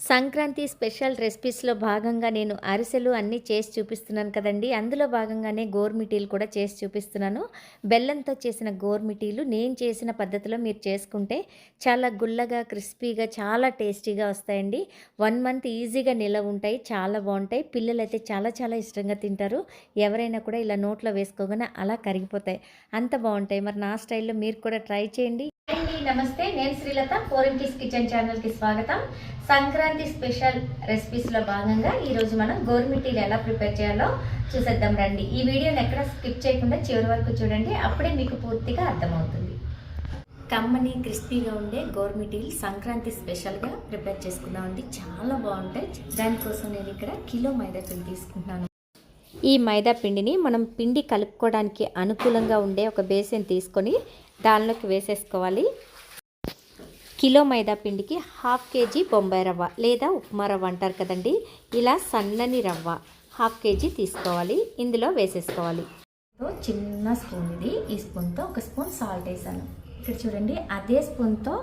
Sankranti special రెసిపీస్లో భాగంగా నేను అరిసెలు అన్నీ చేసి చూపిస్తున్నాను కదండి. అందులో భాగంగానే గోర్మిటీలు కూడా చేసి చూపిస్తున్నాను. బెల్లంతో చేసిన గోర్మిటీలు నేను చేసిన పద్ధతిలో మీరు చేసుకుంటే చాలా గుల్లగా క్రిస్పీగా చాలా టేస్టీగా వస్తాయండి. వన్ మంత్ ఈజీగా నిలవ ఉంటాయి చాలా బాగుంటాయి. పిల్లలు అయితే చాలా చాలా ఇష్టంగా తింటారు. ఎవరైనా కూడా ఇలా నోట్లో వేసుకోగానే అలా కరిగిపోతాయి. అంత బాగుంటాయి. మరి నా స్టైల్లో మీరు కూడా ట్రై చేయండి. అండి నమస్తే. నేను శ్రీలత. పోరింటీస్ కిచెన్ ఛానల్కి స్వాగతం. సంక్రాంతి స్పెషల్ రెసిపీస్లో భాగంగా ఈ రోజు మనం గోర్మిటీలు ఎలా ప్రిపేర్ చేయాలో చూసేద్దాం రండి. ఈ వీడియోని ఎక్కడ స్కిప్ చేయకుండా చివరి వరకు చూడండి. అప్పుడే మీకు పూర్తిగా అర్థమవుతుంది. కమ్మని క్రిస్పీగా ఉండే గోర్మిటీలు సంక్రాంతి స్పెషల్గా ప్రిపేర్ చేసుకుందామండి చాలా బాగుంటాయి. దానికోసం నేను ఇక్కడ కిలో మైదా పిండి తీసుకుంటున్నాను. ఈ మైదా పిండిని మనం పిండి కలుపుకోవడానికి అనుకూలంగా ఉండే ఒక బేసిన్ తీసుకొని దానిలోకి వేసేసుకోవాలి. కిలో మైదా పిండికి హాఫ్ కేజీ బొంబాయి రవ్వ లేదా ఉప్మా రవ్వ అంటారు కదండి. ఇలా సన్నని రవ్వ హాఫ్ కేజీ తీసుకోవాలి. ఇందులో వేసేసుకోవాలి. చిన్న స్పూన్ ఇది. ఈ స్పూన్తో ఒక స్పూన్ సాల్ట్ వేసాను. ఇక్కడ చూడండి అదే స్పూన్తో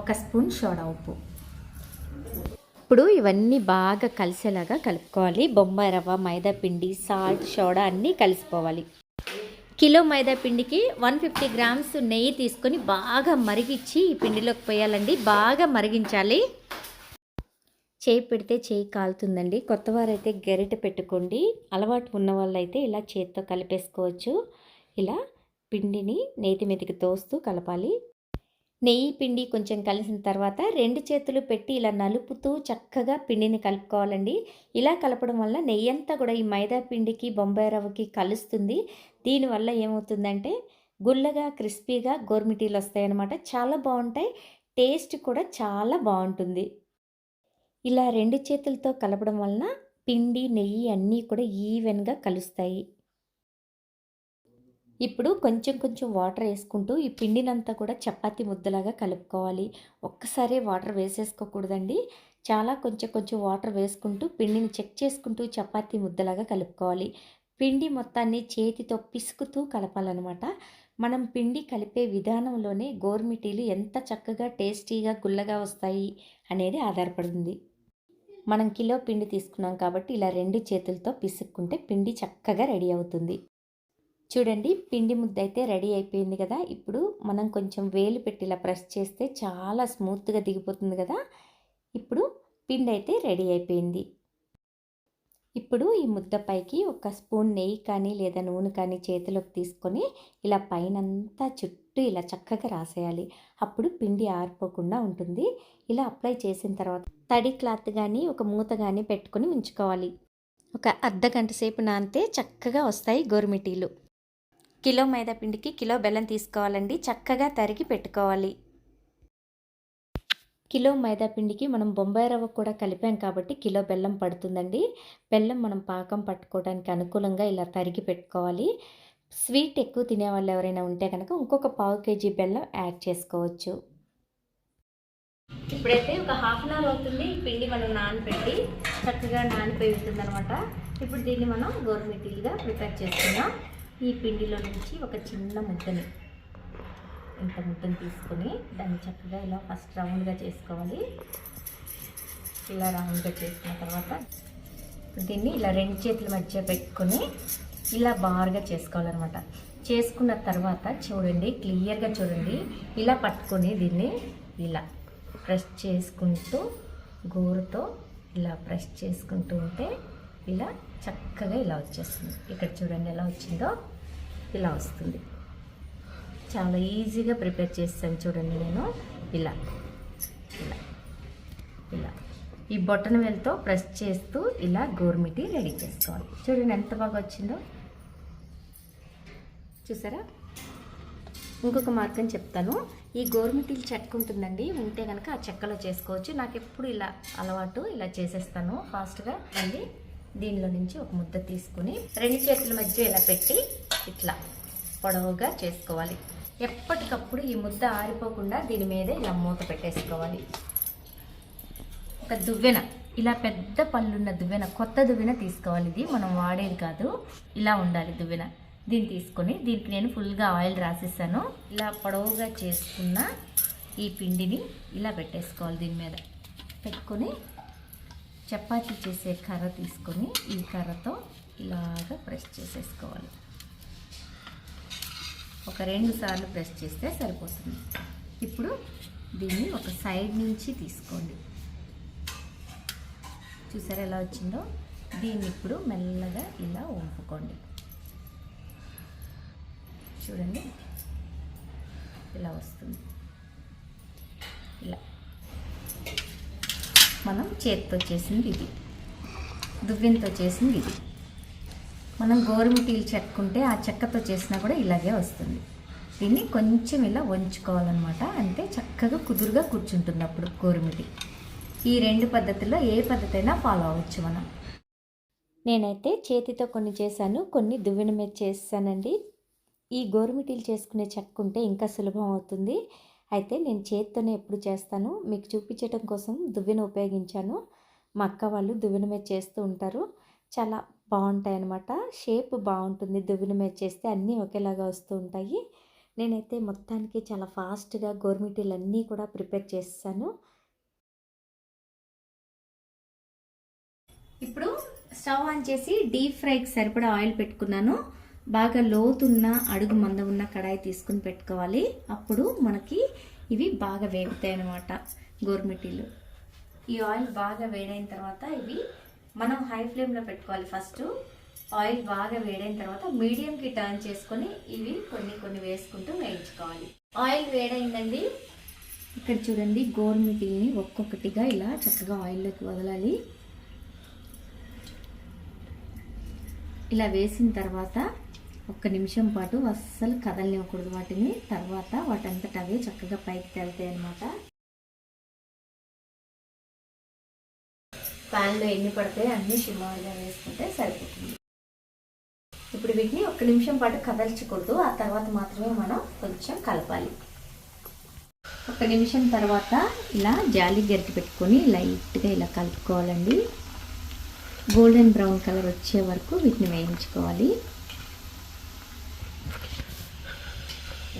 ఒక స్పూన్ సోడా ఉప్పు. ఇప్పుడు ఇవన్నీ బాగా కలిసేలాగా కలుపుకోవాలి. బొంబాయి రవ్వ మైదా పిండి సాల్ట్ సోడా అన్నీ కలిసిపోవాలి. కిలో మైదా పిండికి వన్ ఫిఫ్టీ గ్రామ్స్ నెయ్యి తీసుకొని బాగా మరిగించి ఈ పిండిలోకి పోయాలండి. బాగా మరిగించాలి. చేయి పెడితే చేయి కాలుతుందండి. కొత్తవారైతే గరిటె పెట్టుకోండి. అలవాటు ఉన్న వాళ్ళైతే ఇలా చేత్తో కలిపేసుకోవచ్చు. ఇలా పిండిని నేతి మీదకి తోస్తూ కలపాలి. నెయ్యి పిండి కొంచెం కలిసిన తర్వాత రెండు చేతులు పెట్టి ఇలా నలుపుతూ చక్కగా పిండిని కలుపుకోవాలండి. ఇలా కలపడం వల్ల నెయ్యి అంతా కూడా ఈ మైదా పిండికి బొంబాయి రవ్వకి కలుస్తుంది. దీనివల్ల ఏమవుతుందంటే గుల్లగా క్రిస్పీగా గోర్మిటీలు వస్తాయన్నమాట చాలా బాగుంటాయి టేస్ట్ కూడా చాలా బాగుంటుంది ఇలా రెండు చేతులతో కలపడం వలన పిండి నెయ్యి అన్నీ కూడా ఈవెన్గా కలుస్తాయి. ఇప్పుడు కొంచెం కొంచెం వాటర్ వేసుకుంటూ ఈ పిండినంతా కూడా చపాతి ముద్దలాగా కలుపుకోవాలి. ఒక్కసారే వాటర్ వేసేసుకోకూడదండి. చాలా కొంచెం కొంచెం వాటర్ వేసుకుంటూ పిండిని చెక్ చేసుకుంటూ చపాతి ముద్దలాగా కలుపుకోవాలి. పిండి మొత్తాన్ని చేతితో పిసుకుతూ కలపాలన్నమాట. మనం పిండి కలిపే విధానంలోనే గోర్మిటీలు ఎంత చక్కగా టేస్టీగా గుల్లగా వస్తాయి అనేది ఆధారపడుతుంది. మనం కిలో పిండి తీసుకున్నాం కాబట్టి ఇలా రెండు చేతులతో పిసుక్కుంటే పిండి చక్కగా రెడీ అవుతుంది. చూడండి పిండి ముద్ద అయితే రెడీ అయిపోయింది కదా. ఇప్పుడు మనం కొంచెం వేలు పెట్టి ఇలా ప్రెస్ చేస్తే చాలా స్మూత్గా దిగిపోతుంది కదా. ఇప్పుడు పిండి అయితే రెడీ అయిపోయింది. ఇప్పుడు ఈ ముద్దపైకి ఒక స్పూన్ నెయ్యి కానీ లేదా నూనె కానీ చేతిలోకి తీసుకొని ఇలా పైనంతా చుట్టూ ఇలా చక్కగా రాసేయాలి. అప్పుడు పిండి ఆరిపోకుండా ఉంటుంది. ఇలా అప్లై చేసిన తర్వాత తడి క్లాత్ కానీ ఒక మూత కానీ పెట్టుకొని ఉంచుకోవాలి. ఒక అర్ధ గంట సేపు నానితే చక్కగా వస్తాయి గోరుమిటీలు కిలో మైదా పిండికి కిలో బెల్లం తీసుకోవాలండి. చక్కగా తరిగి పెట్టుకోవాలి. కిలో మైదాపిండికి మనం బొంబాయి రవ్వ కూడా కలిపాం కాబట్టి కిలో బెల్లం పడుతుందండి. బెల్లం మనం పాకం పట్టుకోవడానికి అనుకూలంగా ఇలా తరిగి పెట్టుకోవాలి. స్వీట్ ఎక్కువ తినే వాళ్ళు ఎవరైనా ఉంటే కనుక ఇంకొక పావు కేజీ బెల్లం యాడ్ చేసుకోవచ్చు. ఇప్పుడైతే ఒక హాఫ్ అన్ అవర్ అవుతుంది ఈ పిండి మనం నానబెట్టి చక్కగా నానిపోయి ఉంటుంది అనమాట ఇప్పుడు దీన్ని మనం గోరుమిటీలుగా ప్రిపేర్ చేసుకుందాం. ఈ పిండిలో నుంచి ఒక చిన్న ముద్దని ఇంత ముద్దను తీసుకొని దాన్ని చక్కగా ఇలా ఫస్ట్ రౌండ్గా చేసుకోవాలి. ఇలా రౌండ్గా చేసుకున్న తర్వాత దీన్ని ఇలా రెండు చేతుల మధ్య పెట్టుకొని ఇలా బార్గా చేసుకోవాలన్నమాట. చేసుకున్న తర్వాత చూడండి క్లియర్గా చూడండి. ఇలా పట్టుకొని దీన్ని ఇలా ప్రెస్ చేసుకుంటూ గోరుతో ఇలా ప్రెస్ చేసుకుంటూ ఉంటే ఇలా చక్కగా ఇలా వచ్చేస్తుంది. ఇక్కడ చూడండి ఎలా వచ్చిందో. ఇలా వస్తుంది. చాలా ఈజీగా ప్రిపేర్ చేస్తాను చూడండి నేను. ఇలా. ఇలా. ఇలా. ఈ బొట్టన వేలతో ప్రెస్ చేస్తూ ఇలా గోర్మిటి రెడీ చేసుకోవాలి. చూడండి ఎంత బాగా వచ్చిందో. చూసారా? ఇంకొక మార్గం చెప్తాను. ఈ గోరుమిటీలు చెక్క ఉంటుందండి. ఉంటే కనుక ఆ చెక్కలో చేసుకోవచ్చు. నాకు ఎప్పుడు ఇలా అలవాటు ఇలా చేసేస్తాను. ఫాస్ట్గా మళ్ళీ దీనిలో నుంచి ఒక ముద్ద తీసుకుని రెండు చేతుల మధ్య ఇలా పెట్టి ఇట్లా పొడవుగా చేసుకోవాలి. ఎప్పటికప్పుడు ఈ ముద్ద ఆరిపోకుండా దీని మీద ఇలా మూత పెట్టేసుకోవాలి. ఒక దువ్వెన ఇలా పెద్ద పళ్ళున్న దువ్వెన కొత్త దువ్వెన తీసుకోవాలి. ఇది మనం వాడేది కాదు ఇలా ఉండాలి దువ్వెన. దీన్ని తీసుకొని దీనికి నేను ఫుల్గా ఆయిల్ రాసేసాను. ఇలా పొడవుగా చేసుకున్న ఈ పిండిని ఇలా పెట్టేసుకోవాలి దీని మీద. పెట్టుకొని చపాతీ చేసే కర్ర తీసుకొని ఈ కర్రతో ఇలాగా ప్రెస్ చేసేసుకోవాలి. ఒక రెండు సార్లు ప్రెస్ చేస్తే సరిపోతుంది. ఇప్పుడు దీన్ని ఒక సైడ్ నుంచి తీసుకోండి. చూసారా ఎలా వచ్చిందో? దీన్ని ఇప్పుడు మెల్లగా ఇలా వంపుకోండి. చూడండి. ఇలా వస్తుంది. ఇలా. మనం చేతితో చేసింది ఇది. దువ్వెనతో చేసింది ఇది. మనం గోరుమిటీలు చెక్కుంటే ఆ చెక్కతో చేసినా కూడా ఇలాగే వస్తుంది. దీన్ని కొంచెం ఇలా వంచుకోవాలన్నమాట. అంటే చక్కగా కుదురుగా కూర్చుంటుంది అప్పుడు గోరుమిటి. ఈ రెండు పద్ధతుల్లో ఏ పద్ధతి అయినా ఫాలో అవ్వచ్చు మనం. నేనైతే చేతితో కొన్ని చేశాను కొన్ని దువ్వెన మీద చేశానండి. ఈ గోరుమిటీలు చేసుకునే చెక్క ఉంటే ఇంకా సులభం అవుతుంది. అయితే నేను చేతితోనే ఎప్పుడు చేస్తాను. మీకు చూపించడం కోసం దువ్వెన ఉపయోగించాను. మా అక్క వాళ్ళు దువ్వెన మీద చేస్తూ ఉంటారు. చాలా బాగుంటాయి అన్నమాట షేప్ బాగుంటుంది. దువ్విన మీద చేస్తే అన్నీ ఒకేలాగా వస్తూ ఉంటాయి. నేనైతే మొత్తానికి చాలా ఫాస్ట్గా గోర్మిటీలు అన్నీ కూడా ప్రిపేర్ చేస్తాను. ఇప్పుడు స్టవ్ ఆన్ చేసి డీప్ ఫ్రైకి సరిపడా ఆయిల్ పెట్టుకున్నాను. బాగా లోతున్న అడుగు మంద ఉన్న కడాయి తీసుకుని పెట్టుకోవాలి. అప్పుడు మనకి ఇవి బాగా వేగుతాయి అన్నమాట గోర్మిటీలు ఈ ఆయిల్ బాగా వేడైన తర్వాత ఇవి మనం హై ఫ్లేమ్లో పెట్టుకోవాలి ఫస్ట్ ఆయిల్ బాగా వేడైన తర్వాత మీడియంకి టర్న్ చేసుకొని ఇవి కొన్ని కొన్ని వేసుకుంటూ వేయించుకోవాలి. ఆయిల్ వేడైందండి. ఇక్కడ చూడండి గోరుమిటీని ఒక్కొక్కటిగా ఇలా చక్కగా ఆయిల్లోకి వదలాలి. ఇలా వేసిన తర్వాత ఒక్క నిమిషం పాటు అస్సలు కదలనివ్వకూడదు వాటిని. తర్వాత వాటంతట అవే చక్కగా పైకి తేలుతాయి అనమాట ప్యాన్లో ఎన్ని పడతాయి అన్ని షిమాయిగా వేసుకుంటే సరిపోతుంది. ఇప్పుడు వీటిని ఒక్క నిమిషం పాటు కదల్చకూడదు. ఆ తర్వాత మాత్రమే మనం కొంచెం కలపాలి. ఒక నిమిషం తర్వాత ఇలా జాలి గరిటి పెట్టుకొని లైట్గా ఇలా కలుపుకోవాలండి. గోల్డెన్ బ్రౌన్ కలర్ వచ్చే వరకు వీటిని వేయించుకోవాలి.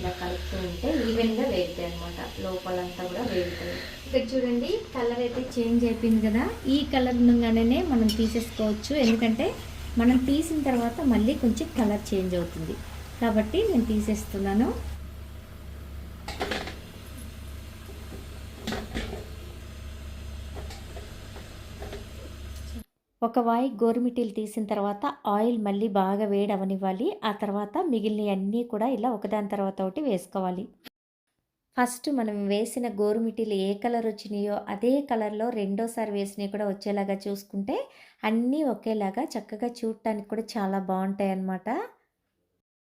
ఇలా కలుపుతూ ఉంటే ఈవెన్గా వేగుతాయి అనమాట లోపలంతా కూడా వేగుతాయి. ఇక్కడ చూడండి కలర్ అయితే చేంజ్ అయిపోయింది కదా. ఈ కలర్ ఉండగానే మనం తీసేసుకోవచ్చు. ఎందుకంటే మనం తీసిన తర్వాత మళ్ళీ కొంచెం కలర్ చేంజ్ అవుతుంది. కాబట్టి నేను తీసేస్తున్నాను. ఒక వాయి గోరుమిటీలు తీసిన తర్వాత ఆయిల్ మళ్ళీ బాగా వేడి అవనివ్వాలి ఆ తర్వాత మిగిలిన అన్నీ కూడా ఇలా ఒకదాని తర్వాత ఒకటి వేసుకోవాలి. ఫస్ట్ మనం వేసిన గోరుమిటీలు ఏ కలర్ వచ్చినాయో అదే కలర్లో రెండోసారి వేసినవి కూడా వచ్చేలాగా చూసుకుంటే అన్నీ ఒకేలాగా చక్కగా చూడటానికి కూడా చాలా బాగుంటాయి అన్నమాట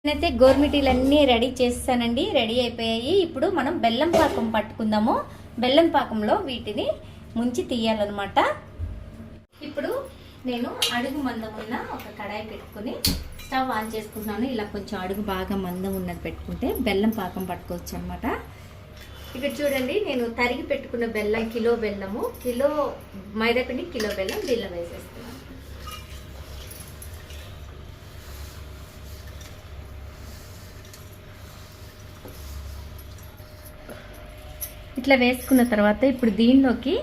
నేనైతే గోరుమిటీలన్నీ రెడీ చేస్తానండి రెడీ అయిపోయాయి. ఇప్పుడు మనం బెల్లం పాకం పట్టుకుందాము. బెల్లం పాకంలో వీటిని ముంచి తీయాలన్నమాట. ఇప్పుడు నేను అడుగు మందం ఉన్న ఒక కడాయి పెట్టుకుని స్టవ్ ఆన్ చేసుకుంటున్నాను. ఇలా కొంచెం అడుగు బాగా మందం ఉన్నది పెట్టుకుంటే బెల్లం పాకం పట్టుకోవచ్చు అనమాట ఇక్కడ చూడండి నేను తరిగి పెట్టుకున్న బెల్లం కిలో బెల్లము కిలో మైదాపిండి కిలో బెల్లం దీనిలో వేసేస్తున్నాను. ఇట్లా వేసుకున్న తర్వాత ఇప్పుడు దీనిలోకి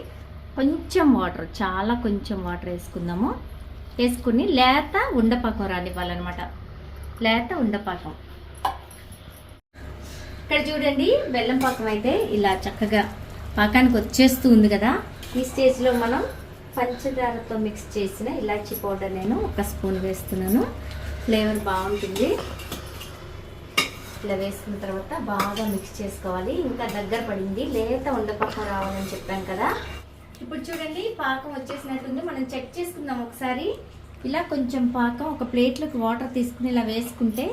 కొంచెం వాటర్ చాలా కొంచెం వాటర్ వేసుకుందాము. వేసుకుని లేత ఉండపాకం రానివ్వాలన్నమాట. లేత ఉండపాకం. ఇక్కడ చూడండి బెల్లం పాకం అయితే ఇలా చక్కగా పాకానికి వచ్చేస్తూ ఉంది కదా. ఈ స్టేజ్లో మనం పంచదారతో మిక్స్ చేసిన ఇలాచీ పౌడర్ నేను ఒక స్పూన్ వేస్తున్నాను. ఫ్లేవర్ బాగుంటుంది. ఇలా వేసుకున్న తర్వాత బాగా మిక్స్ చేసుకోవాలి. ఇంకా దగ్గర పడింది. లేత ఉండపాకం రావాలని చెప్పాను కదా. ఇప్పుడు చూడండి పాకం వచ్చేసినట్టుంది. మనం చెక్ చేసుకుందాం ఒకసారి. ఇలా కొంచెం పాకం ఒక ప్లేట్లోకి వాటర్ తీసుకుని ఇలా వేసుకుంటే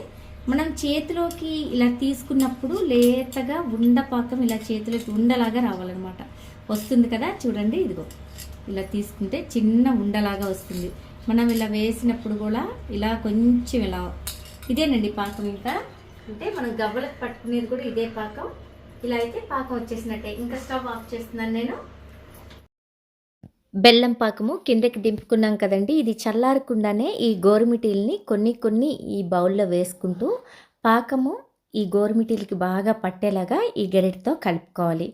మనం చేతిలోకి ఇలా తీసుకున్నప్పుడు లేతగా ఉండ పాకం ఇలా చేతిలోకి ఉండలాగా రావాలన్నమాట. వస్తుంది కదా చూడండి ఇదిగో. ఇలా తీసుకుంటే చిన్న ఉండలాగా వస్తుంది. మనం ఇలా వేసినప్పుడు కూడా ఇలా కొంచెం ఇలా ఇదేనండి పాకం ఇంకా. అంటే మనం గవ్వలకు పట్టుకునేది కూడా ఇదే పాకం. ఇలా అయితే పాకం వచ్చేసినట్టే. ఇంకా స్టవ్ ఆఫ్ చేస్తున్నాను నేను. బెల్లం పాకము కిందకి దింపుకున్నాం కదండి. ఇది చల్లారకుండానే ఈ గోరుమిటీల్ని కొన్ని కొన్ని ఈ బౌల్లో వేసుకుంటూ పాకము ఈ గోరుమిటీలకి బాగా పట్టేలాగా ఈ గరిటతో కలుపుకోవాలి.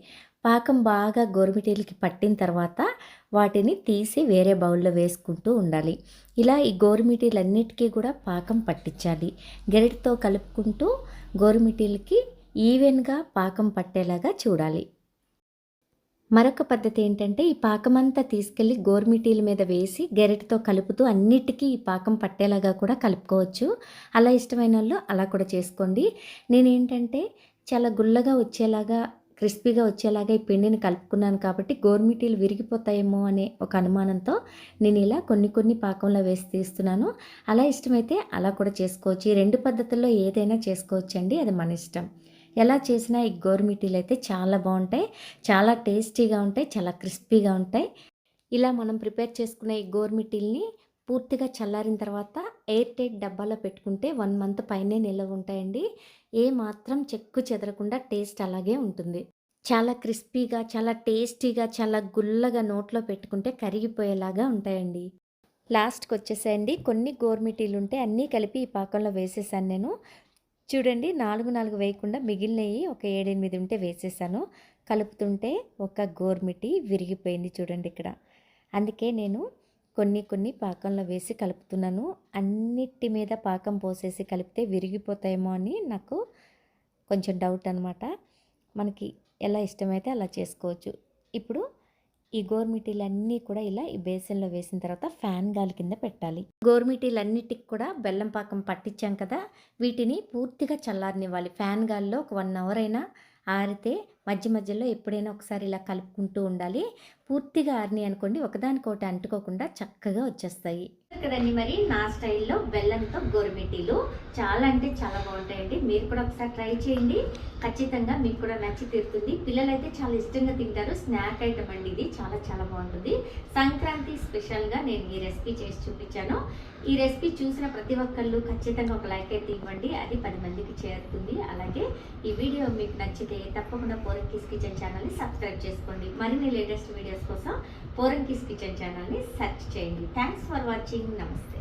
పాకం బాగా గోరుమిటీలకి పట్టిన తర్వాత వాటిని తీసి వేరే బౌల్లో వేసుకుంటూ ఉండాలి. ఇలా ఈ గోరుమిటీలన్నిటికీ కూడా పాకం పట్టించాలి. గరిటతో కలుపుకుంటూ గోరుమిటీలకి ఈవెన్గా పాకం పట్టేలాగా చూడాలి. మరొక పద్ధతి ఏంటంటే ఈ పాకమంతా తీసుకెళ్ళి గోర్మిటీల మీద వేసి గెరటితో కలుపుతూ అన్నిటికీ ఈ పాకం పట్టేలాగా కూడా కలుపుకోవచ్చు. అలా ఇష్టమైన వాళ్ళు అలా కూడా చేసుకోండి. నేనేంటంటే చాలా గుల్లగా వచ్చేలాగా క్రిస్పీగా వచ్చేలాగా ఈ పిండిని కలుపుకున్నాను కాబట్టి గోర్మిటీలు విరిగిపోతాయేమో అనే ఒక అనుమానంతో నేను ఇలా కొన్ని కొన్ని పాకంలో వేసి తీస్తున్నాను. అలా ఇష్టమైతే అలా కూడా చేసుకోవచ్చు. ఈ రెండు పద్ధతుల్లో ఏదైనా చేసుకోవచ్చండి. అది మన ఇష్టం. ఎలా చేసినా ఈ గోరుమిటీలు అయితే చాలా బాగుంటాయి చాలా టేస్టీగా ఉంటాయి చాలా క్రిస్పీగా ఉంటాయి. ఇలా మనం ప్రిపేర్ చేసుకునే ఈ గోరుమిటీల్ని పూర్తిగా చల్లారిన తర్వాత ఎయిర్ టైట్ డబ్బాలో పెట్టుకుంటే వన్ మంత్ పైనే నిల్వ ఉంటాయండి. ఏ మాత్రం చెక్కు చెదరకుండా టేస్ట్ అలాగే ఉంటుంది. చాలా క్రిస్పీగా చాలా టేస్టీగా చాలా గుల్లగా నోట్లో పెట్టుకుంటే కరిగిపోయేలాగా ఉంటాయండి. లాస్ట్కి వచ్చేసేయండి. కొన్ని గోర్మిటీలు ఉంటే అన్నీ కలిపి ఈ పాకంలో వేసేసాను నేను. చూడండి నాలుగు నాలుగు వేయకుండా మిగిలినవి ఒక ఏడెనిమిది ఉంటే వేసేసాను. కలుపుతుంటే ఒక గోర్మిటి విరిగిపోయింది చూడండి ఇక్కడ. అందుకే నేను కొన్ని కొన్ని పాకంలో వేసి కలుపుతున్నాను. అన్నిటి మీద పాకం పోసేసి కలిపితే విరిగిపోతాయేమో అని నాకు కొంచెం డౌట్ అనమాట మనకి ఎలా ఇష్టమైతే అలా చేసుకోవచ్చు. ఇప్పుడు ఈ గోర్మిటీలన్నీ కూడా ఇలా ఈ బేసన్లో వేసిన తర్వాత ఫ్యాన్ గాలి కింద పెట్టాలి. గోర్మిటీలన్నిటికి కూడా బెల్లం పాకం పట్టించాం కదా వీటిని పూర్తిగా చల్లారనివ్వాలి. ఫ్యాన్ గాలిలో ఒక వన్ అవర్ అయినా ఆరితే మధ్య మధ్యలో ఎప్పుడైనా ఒకసారి ఇలా కలుపుకుంటూ ఉండాలి. పూర్తిగా ఆరిని అనుకోండి ఒకదానికొకటి అంటుకోకుండా చక్కగా వచ్చేస్తాయి. కదండి మరి? నా స్టైల్లో బెల్లంతో గోరుమిటీలు చాలా అంటే చాలా బాగుంటాయండి. మీరు కూడా ఒకసారి ట్రై చేయండి. ఖచ్చితంగా మీకు కూడా నచ్చి తీరుతుంది. పిల్లలైతే చాలా ఇష్టంగా తింటారు. స్నాక్ ఐటమ్ అండి ఇది. చాలా చాలా బాగుంటుంది. సంక్రాంతి స్పెషల్గా నేను ఈ రెసిపీ చేసి చూపించాను. ఈ రెసిపీ చూసిన ప్రతి ఒక్కళ్ళు ఖచ్చితంగా ఒక లైక్ అయితే ఇవ్వండి. అది పది మందికి చేరుతుంది. అలాగే ఈ వీడియో మీకు నచ్చితే తప్పకుండా పోరకీస్ కిచెన్ ఛానల్ని సబ్స్క్రైబ్ చేసుకోండి. మరిన్ని లేటెస్ట్ వీడియోస్ కోసం పోరంకిస్ కిచెన్ ఛానల్ని సెర్చ్ చేయండి. థ్యాంక్స్ ఫర్ వాచింగ్ నమస్తే